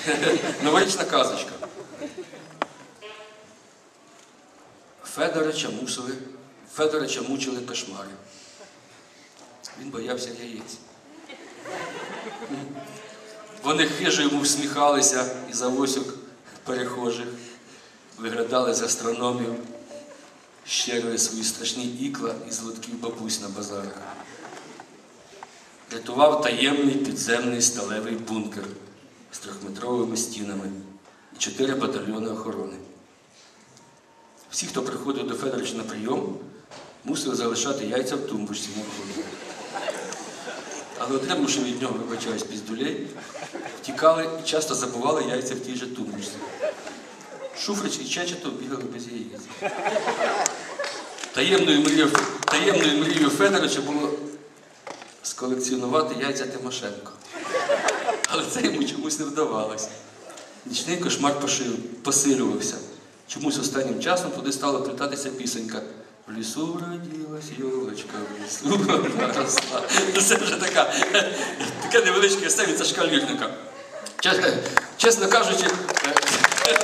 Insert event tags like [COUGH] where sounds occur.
[LAUGHS] Новорічна казочка. Федорича мусили, Федорича мучили кошмари. Він боявся яєць. Вони хижо йому всміхалися із авосюк перехожих, виглядали з астрономів, щерили свої страшні ікла із лотків бабусь на базарах. Рятував таємний підземний сталевий бункер з трьохметровими стінами і чотири батальйони охорони. Всі, хто приходив до Федоровича на прийом, мусили залишати яйця в тумбочці на вході. Але отримавши від нього, вибачаюсь, піздулей, втікали і часто забували яйця в тій же тумбочці. Шуфрич і Чечетов бігали без яєць. Таємною мрією, таємною мрією Федоровича було сколекціонувати яйця Тимошенко. Але це йому чомусь не вдавалося. Нічний кошмар посилювався. Чомусь останнім часом туди стала плітатися пісенька. В лісу родилась йолочка, в лісу вона росла. Ну, Це вже така, сцені, це шкалірника. Чесно, чесно кажучи, е,